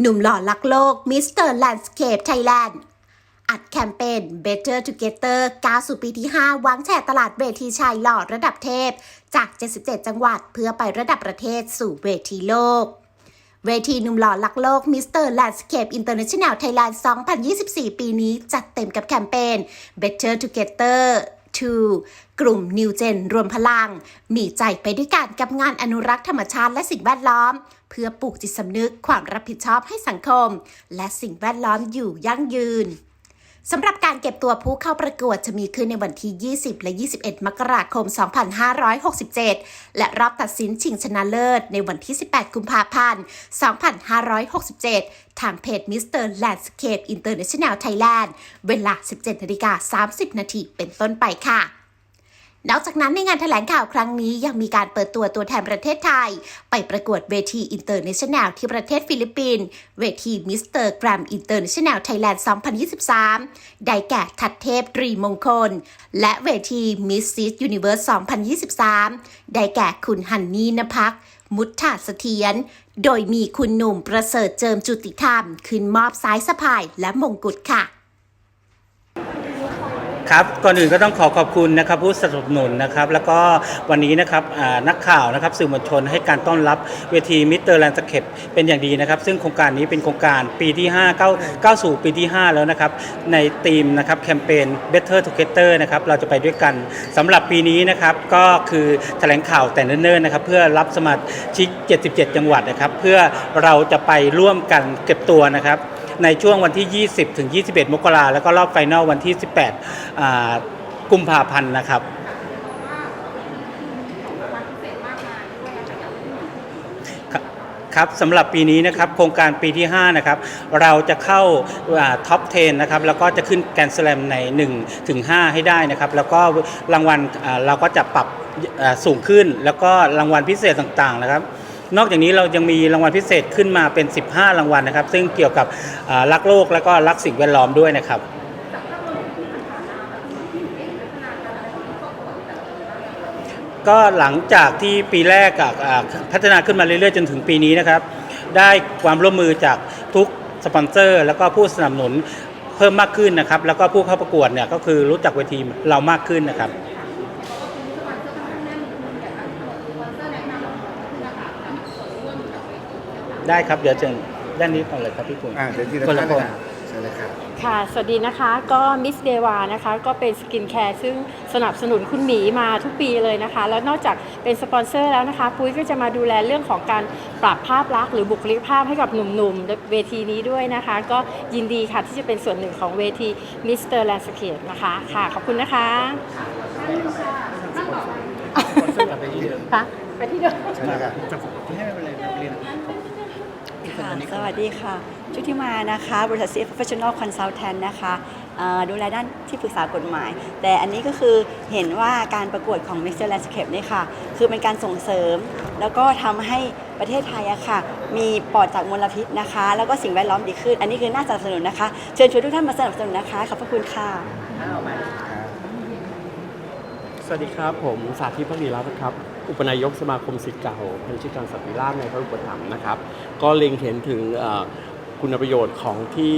หนุ่มหล่อลักโลกมิสเตอร์แลนด์สเคปไทยแลนด์อัดแคมเปญ Better Together ก้าวสู่ปีที่ 5 วางแชร์ตลาดเวทีชายหล่อระดับเทพ จาก 77 จังหวัดเพื่อไประดับประเทศสู่เวทีโลก เวทีหนุ่มหล่อลักโลกมิสเตอร์แลนด์สเคปอินเตอร์เนชั่นแนลไทยแลนด์2024 ปีนี้จัดเต็มกับแคมเปญ Better Together 2 กลุ่ม New Gen รวมพลัง มีใจไปด้วยกันกับงานอนุรักษ์ธรรมชาติและสิ่งแวดล้อม เพื่อปลูกจิตสำนึกความรับผิดชอบให้สังคม และสิ่งแวดล้อมอยู่ยั่งยืน สำหรับการเก็บตัวผู้เข้าประกวดจะมีขึ้นในวันที่ 20 และ 21 มกราคม 2567 และรอบตัดสินชิงชนะเลิศในวันที่ 18 กุมภาพันธ์ 2567 ทางเพจ Mr. Landscape International Thailand เวลา 17นาฬิกา30 นาทีเป็นต้นไปค่ะ นอกจากนั้นในงานแถลงข่าวครั้งนี้ยังมีการเปิดตัวตัวแทนประเทศไทย ไปประกวดเวทีอินเตอร์เนชั่นแนลที่ประเทศฟิลิปปินส์เวทีมิสเตอร์แกรมอินเตอร์เนชั่นแนลไทยแลนด์ 2023 ได้แก่ทัดเทพตรีมงคล และเวทีมิสซิสยูนิเวิร์ส 2023 ได้แก่คุณฮันนี่นภักมุทธาเสถียรโดยมีคุณหนุ่มประเสริฐเจิมจุติธรรม ขึ้นมอบสายสะพายและมงกุฎค่ะ ครับก่อนอื่นก็ต้องขอขอบคุณนะครับผู้สนับสนุนนะครับ แล้วก็วันนี้นะครับนักข่าวนะครับสื่อมวลชนให้การต้อนรับเวทีมิสเตอร์แลนด์สเคปเป็นอย่างดีนะครับ ซึ่งโครงการนี้เป็นโครงการปีที่5ก้าก้าสู่ปีที่ 5 แล้วนะครับ ในทีมนะครับแคมเปญ Better Together นะครับเราจะไปด้วยกันสำหรับปีนี้นะครับก็คือแถลงข่าวแต่เนิ่นๆนะครับเพื่อรับสมาชิก77 จังหวัดนะครับ เพื่อเราจะไปร่วมกันเก็บตัวนะครับ ในช่วงวันที่ 20 ถึง 21 มกราแล้วก็รอบไฟนอลวันที่ 18 กุมภาพันธ์นะครับ ครับสำหรับปีนี้นะครับโครงการปีที่ 5 นะครับ เราจะเข้าท็อป 10 นะครับ แล้วก็จะขึ้นแกรนด์สแลมใน 1 ถึง 5 ให้ได้นะครับ แล้วก็รางวัลเราก็จะปรับสูงขึ้น แล้วก็รางวัลพิเศษต่างๆนะครับ นอกจากนี้เรายังมีรางวัลพิเศษขึ้นมาเป็น 15 รางวัลนะครับ ซึ่งเกี่ยวกับรักโลกแล้วก็รักสิ่งแวดล้อมด้วยนะครับก็หลังจากที่ปีแรกอะอ่าพัฒนาขึ้นมาเรื่อยๆ จนถึงปีนี้นะครับ ได้ความร่วมมือจากทุกสปอนเซอร์ แล้วก็ผู้สนับสนุนเพิ่มมากขึ้นนะครับ แล้วก็ผู้เข้าประกวดเนี่ยก็คือรู้จักเวทีเรามากขึ้นนะครับ ได้ครับเดี๋ยวเชิญด้านนี้ก่อนเลยครับพี่คุณอ่าเดี๋ยวทีละคนละท่านคนนะเชิญเลยครับ ค่ะ สวัสดีนะคะ ก็มิสเดวานะคะ ก็เป็นสกินแคร์ซึ่งสนับสนุนคุณหมีมาทุกปีเลยนะคะ แล้วนอกจากเป็นสปอนเซอร์แล้วนะคะ ปุ้ยก็จะมาดูแลเรื่องของการปรับภาพลักษณ์หรือบุคลิกภาพให้กับหนุ่มๆ เวทีนี้ด้วยนะคะ ก็ยินดีค่ะที่จะเป็นส่วนหนึ่งของเวทีมิสเตอร์แลนด์สเคปนะคะ ค่ะ ขอบคุณนะคะค่ะไปที่เดิมเชิญเลยครับ ค่ะสวัสดีค่ะ ชุติมานะคะ บริษัท CF Professional Consultant นะคะเอ่อดูแลด้านที่ปรึกษากฎหมาย แต่อันนี้ก็คือเห็นว่าการประกวดของ Mr. Landscape เนี่ยค่ะ คือเป็นการส่งเสริม แล้วก็ทำให้ประเทศไทยอะค่ะ มีปลอดจากมลพิษนะคะ แล้วก็สิ่งแวดล้อมดีขึ้น อันนี้คือน่าสนับสนุนนะคะ เชิญชวนทุกท่านมาสนับสนุนนะคะ ขอบพระคุณค่ะ สวัสดีครับผมสาธิตพักดีรัตน์ครับ อุปนายกสมาคมศิษย์เก่าพันธิการสัตวิราชในพระอุปถัมภ์นะครับ ก็เล็งเห็นถึงคุณประโยชน์ของที่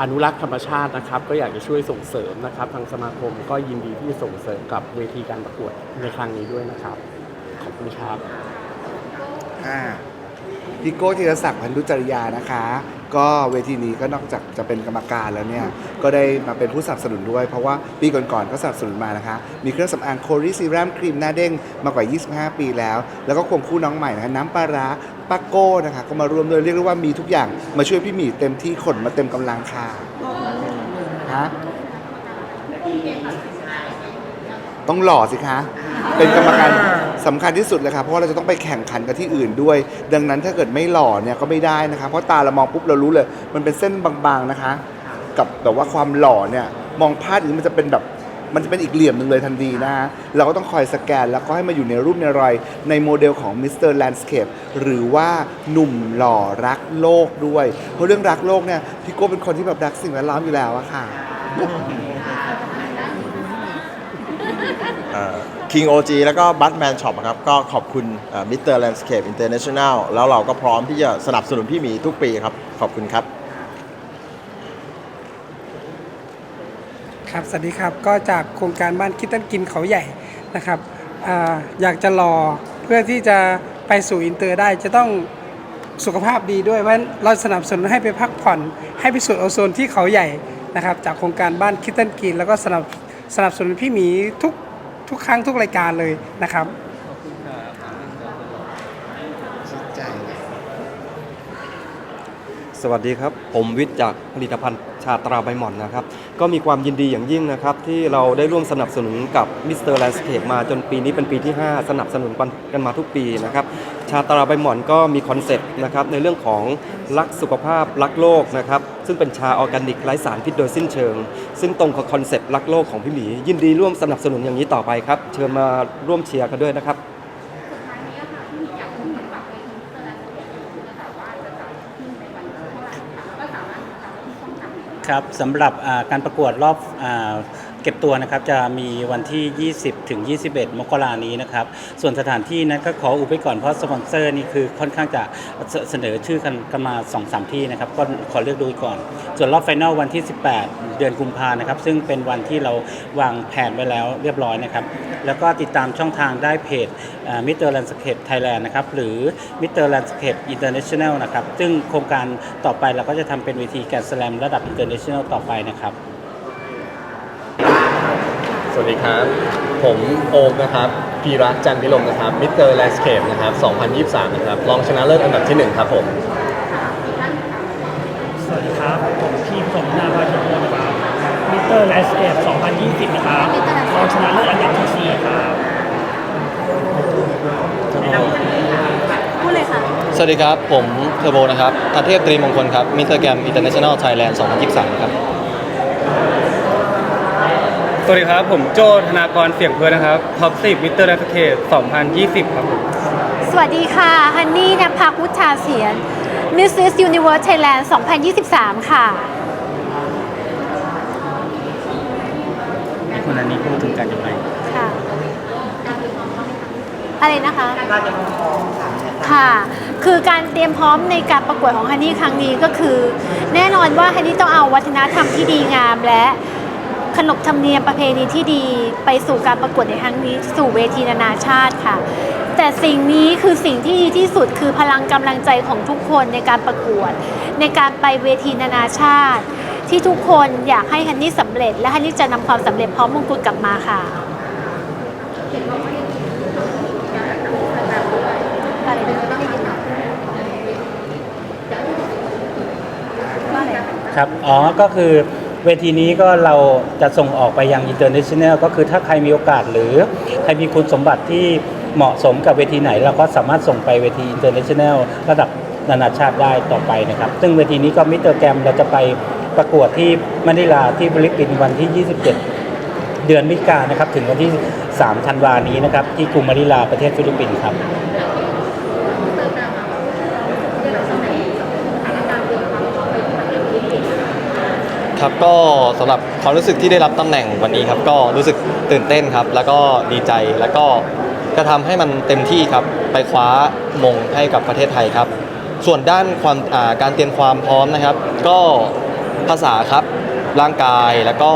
อนุรักษ์ธรรมชาตินะครับ ก็อยากจะช่วยส่งเสริมนะครับ ทางสมาคมก็ยินดีที่จะส่งเสริมกับเวทีการประกวดในครั้งนี้ด้วยนะครับ ขอบคุณครับพี่โก้ธีรศักดิ์พันธุจริยานะคะ ก็เวทีนี้ก็นอกจากจะเป็นกรรมการแล้วเนี่ยก็ได้มาเป็นผู้สนับสนุนด้วย เพราะว่าปีก่อนๆก็สนับสนุนมานะคะ มีเครื่องสำอางโครีซีรัมครีมหน้าเด้งมากว่า 25 ปีแล้ว แล้วก็ควงคู่น้องใหม่นะคะน้ำปลาร้าป้าโก้นะคะก็มาร่วมด้วยเรียกได้ว่ามีทุกอย่างมาช่วยพี่หมีเต็มที่ขนมาเต็มกำลังค่ะฮะ ต้องหล่อสิคะ เป็นกรรมการสำคัญที่สุดเลยครับเพราะว่าเราจะต้องไปแข่งขันกับที่อื่นด้วย ดังนั้นถ้าเกิดไม่หล่อเนี่ยก็ไม่ได้นะคะ เพราะตาเรามองปุ๊บเรารู้เลย มันเป็นเส้นบางๆนะคะ กับแบบว่าความหล่อเนี่ยมองพลาดอย่างนี้มันจะเป็นแบบมันจะเป็นอีกเหลี่ยมหนึ่งเลยทันทีนะฮะเราก็ต้องคอยสแกนแล้วก็ให้มาอยู่ในรูปในรอย ในโมเดลของ Mr. Landscape หรือว่าหนุ่มหล่อรักโลกด้วย เพราะเรื่องรักโลกเนี่ยพี่โก้เป็นคนที่แบบรักสิ่งแวดล้อมอยู่แล้วอะค่ะ King OG แล้วก็ Batman Shop ครับ ก็ขอบคุณมิสเตอร์แลนด์สเคปอินเตอร์เนชั่นแนลแล้วเราก็พร้อมที่จะสนับสนุนพี่หมีทุกปีครับ ขอบคุณครับ ครับ สวัสดีครับก็จากโครงการบ้านคิดตันกินเขาใหญ่นะครับออยากจะรอเพื่อที่จะไปสู่อินเตอร์ได้จะต้องสุขภาพดีด้วยเพราะฉะนั้นเราสนับสนุนให้ไปพักผ่อน ให้ไปสูดโอโซนที่เขาใหญ่นะครับ จากโครงการบ้านคิดตันกินแล้วก็สนับสนับสนุนพี่หมีทุก ทุกครั้งทุกรายการเลยนะครับ สวัสดีครับ ผมวิทย์จากผลิตภัณฑ์ชาตราใบหม่อนนะครับ ก็มีความยินดีอย่างยิ่งนะครับ ที่เราได้ร่วมสนับสนุนกับมิสเตอร์แลนด์สเคปมาจนปีนี้เป็นปีที่ 5 สนับสนุนกันมาทุกปีนะครับ ชาตราใบหม่อนก็มีคอนเซ็ปต์นะครับในเรื่องของรักสุขภาพรักโลกนะครับซึ่งเป็นชาออร์แกนิกไร้สารพิษโดยสิ้นเชิง ซึ่งตรงกับคอนเซ็ปต์รักโลกของพี่หมี ยินดีร่วมสนับสนุนอย่างนี้ต่อไปครับ เชิญมาร่วมเชียร์กันด้วยนะครับ ครับสำหรับการประกวดรอบเก็บตัวนะครับจะมีวันที่ 20 ถึง 21 มกรานี้นะครับ ส่วนสถานที่นั้นก็ขออุบไว้ก่อนเพราะสปอนเซอร์นี่คือค่อนข้างจะเสนอชื่อกันกันมา2-3ที่นะครับก็ขอเลือกดูก่อน ส่วนรอบไฟนอลวันที่ 18 เดือนกุมภานะครับ ซึ่งเป็นวันที่เราวางแผนไว้แล้วเรียบร้อยนะครับ แล้วก็ติดตามช่องทางได้เพจมิเตอร์แลนด์สเคปไทยแลนด์นะครับ หรือมิเตอร์แลนด์สเคปอินเตอร์เนชั่นแนลนะครับ ซึ่งโครงการต่อไปเราก็จะทำเป็นเวทีแกรนด์สแลมระดับอินเตอร์เนชั่นแนลต่อไปนะครับ สวัสดีครับ ผมโอมนะครับพีรัตน์จันทร์พิลมนะครับมิสเตอร์แลนด์สเคปนะครับ 2023 นะครับรองชนะเลิศอันดับที่ 1 ครับผม สวัสดีครับ ผมทีมสมนาภาคิโมนะครับมิเตอร์แลนด์สเคป2020 นะครับรองชนะเลิศอันดับที่ 4 ครับสวัสดีครับ ผมเทอร์โบนะครับทัเทพตรีมงคลครับมิสเตอร์แกรมอินเตอร์เนชั่นแนลไทยแลนด์2023 ครับส วัสดีครับ ผมโจธนากรเสียงเพื่อนนะครับท็อป10มิเตอร์แลนด์สเคป2020 ครับผมสวัสดีค่ะ ฮันนี่นภักวุฒาเสียน Mrs. Universe Thailand 2023 ค่ะคุณอันนี้พูดถึงการยังไงค่ะ อะไรนะคะ ค่ะ คือการเตรียมพร้อมในการประกวดของฮันนี่ครั้งนี้ก็คือ แน่นอนว่าฮันนี่ต้องเอาวัฒนธรรมที่ดีงามและ ขนบธรรมเนียมประเพณีที่ดีไปสู่การประกวดในครั้งนี้สู่เวทีนานาชาติค่ะ แต่สิ่งนี้คือสิ่งที่ดีที่สุดคือพลังกำลังใจของทุกคนในการประกวด ในการไปเวทีนานาชาติ ที่ทุกคนอยากให้ฮันนี่สำเร็จ และฮันนี่จะนำความสำเร็จพร้อมมงกุฎกลับมาค่ะครับ อ๋อ ก็คือ เวทีนี้ก็เราจะส่งออกไปยัง international ก็คือถ้าใครมีโอกาสหรือใครมีคุณสมบัติที่เหมาะสมกับเวทีไหน เราก็สามารถส่งไปเวที international ระดับนานาชาติได้ต่อไปนะครับ ซึ่งเวทีนี้ก็มิเตอร์แกรมเราจะไปประกวดที่มะนิลาที่ฟิลิปปินส์วันที่ 27 เดือนมิกานะครับถึงวันที่ 3 ธันวานี้นะครับที่กรุงมะนิลาประเทศฟิลิปปินส์ครับ ครับก็สำหรับความรู้สึกที่ได้รับตำแหน่งวันนี้ครับ ก็รู้สึกตื่นเต้นครับ แล้วก็ดีใจแล้วก็จะทำให้มันเต็มที่ครับ ไปคว้ามงให้กับประเทศไทยครับ ส่วนด้านความาการเตรียมความพร้อมนะครับ ก็ภาษาครับร่างกายแล้วก็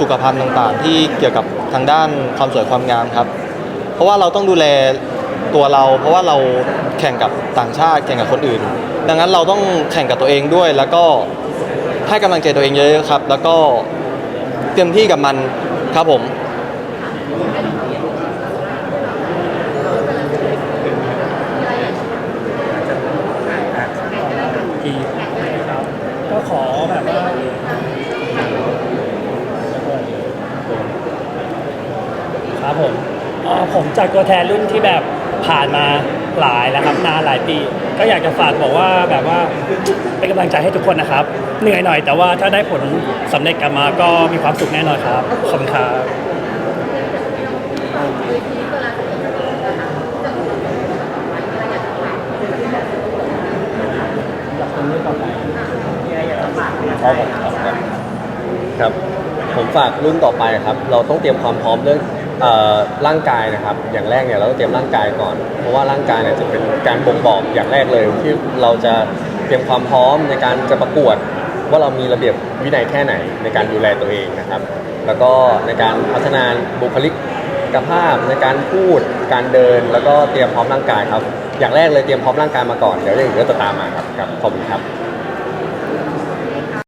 สุขภัณฑ์ต่างๆ ที่เกี่ยวกับทางด้านความสวยความงามครับ เพราะว่าเราต้องดูแลตัวเรา เพราะว่าเราแข่งกับต่างชาติแข่งกับคนอื่น ดังนั้นเราต้องแข่งกับตัวเองด้วย แล้วก็ให้กำลังใจตัวเองเยอะๆครับ แล้วก็เต็มที่กับมันครับผมก็ขอแบบว่าครับผมอ่อผมจากตัวแทนรุ่นที่แบบผ่านมาหลายแล้วครับนานหลายปี ก็อยากจะฝากบอกว่าแบบว่าเป็นกำลังใจให้ทุกคนนะครับ เหนื่อยหน่อยแต่ว่าถ้าได้ผลสำเร็จกลับมาก็มีความสุขแน่นอนครับขอบคุณครับครับ ผมฝากรุ่นต่อไปครับ เราต้องเตรียมความพร้อมเรื่อง ร่างกายนะครับ อย่างแรกเนี่ยเราต้องเตรียมร่างกายก่อน เพราะว่าร่างกายเนี่ยจะเป็นการบ่งบอกอย่างแรกเลยที่เราจะเตรียมความพร้อมในการจะประกวด ว่าเรามีระเบียบวินัยแค่ไหนในการดูแลตัวเองนะครับ แล้วก็ในการพัฒนาบุคลิกกภาพในการพูดการเดินแล้วก็เตรียมพร้อมร่างกายครับ อย่างแรกเลยเตรียมพร้อมร่างกายมาก่อนเดี๋ยวอย่างอื่นก็จะตามมาครับครับขอบคุณครับ